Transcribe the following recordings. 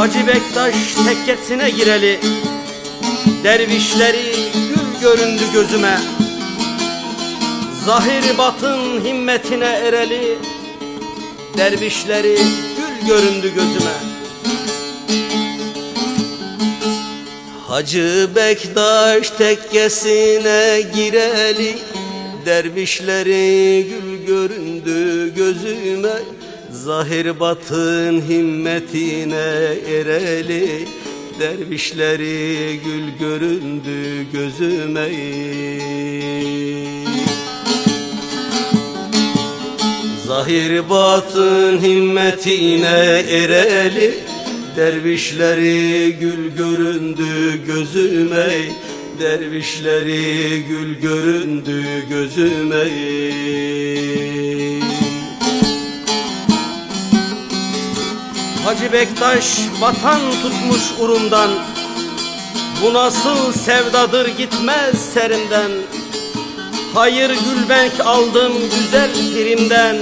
Hacı Bektaş tekkesine gireli. Dervişleri gül göründü gözüme. Zahir batın himmetine ereli. Dervişleri gül göründü gözüme. Hacı Bektaş tekkesine gireli. Dervişleri gül göründü gözüme Zahir batın himmetine ereli Dervişleri gül göründü gözüme. Zahir batın himmetine ereli Dervişleri gül göründü gözüme. Dervişleri gül göründü gözüme Hacı Bektaş vatan tutmuş urumdan. Bu nasıl sevdadır gitmez serimden Hayır gülbenk aldım güzel pirimden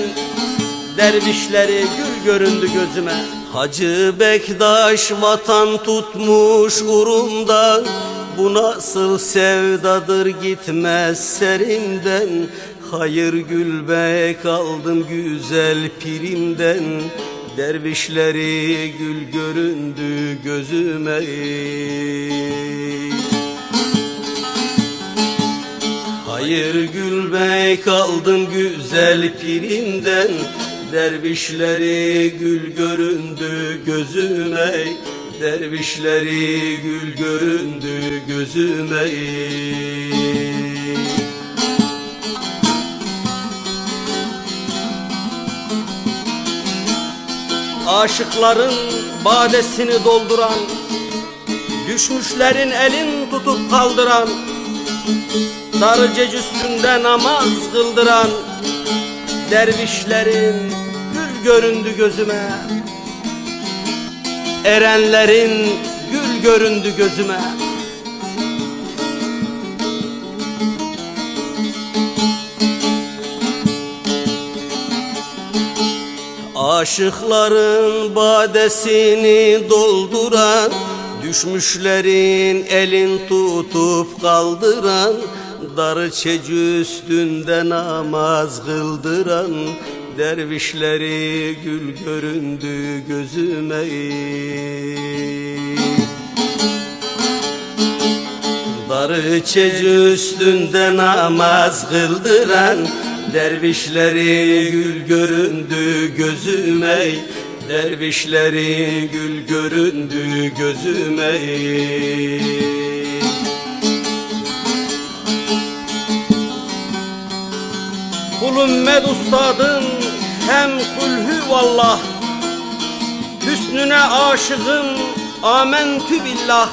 Dervişleri gül göründü gözüme. Hacı Bektaş vatan tutmuş urumdan. Bu nasıl sevdadır gitmez serimden Hayır gülbek aldım güzel pirimden Dervişleri gül göründü gözüme. Hayır gülbek aldım güzel pirimden. Dervişleri gül göründü gözüme. Dervişleri gül göründü gözüme Aşıkların badesini dolduran Düşmüşlerin elin tutup kaldıran Darıcec üstünde namaz kıldıran Dervişlerin gül göründü gözüme. Erenlerin gül göründü gözüme Aşıkların badesini dolduran Düşmüşlerin elin tutup kaldıran Darı çeci üstünde namaz kıldıran Dervişleri gül göründü gözüme Darı çeci üstünde namaz kıldıran Dervişleri gül göründü gözüme. Dervişleri gül göründü gözüme. Kulum med ustadın hem kulhü vallah. Hüsnüne aşığım amentü billah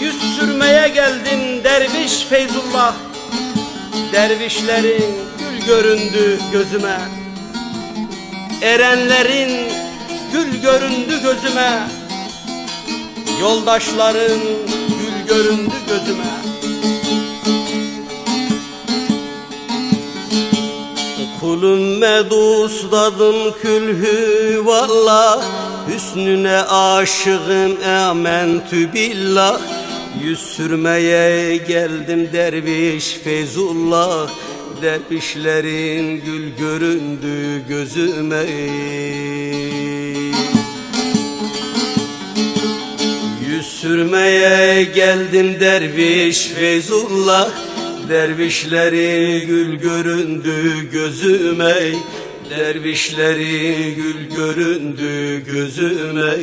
Yüz sürmeye geldim derviş Feyzullah. Dervişlerin gül göründü gözüme. Erenlerin gül göründü gözüme. Yoldaşların gül göründü gözüme. Kulum medustadım külhü vallah. Hüsnüne aşığım ementü billah Yüz sürmeye geldim derviş Feyzullah Dervişlerin gül göründü gözüme. Yüz sürmeye geldim derviş Feyzullah Dervişleri gül göründü gözüme. Dervişleri gül göründü gözüme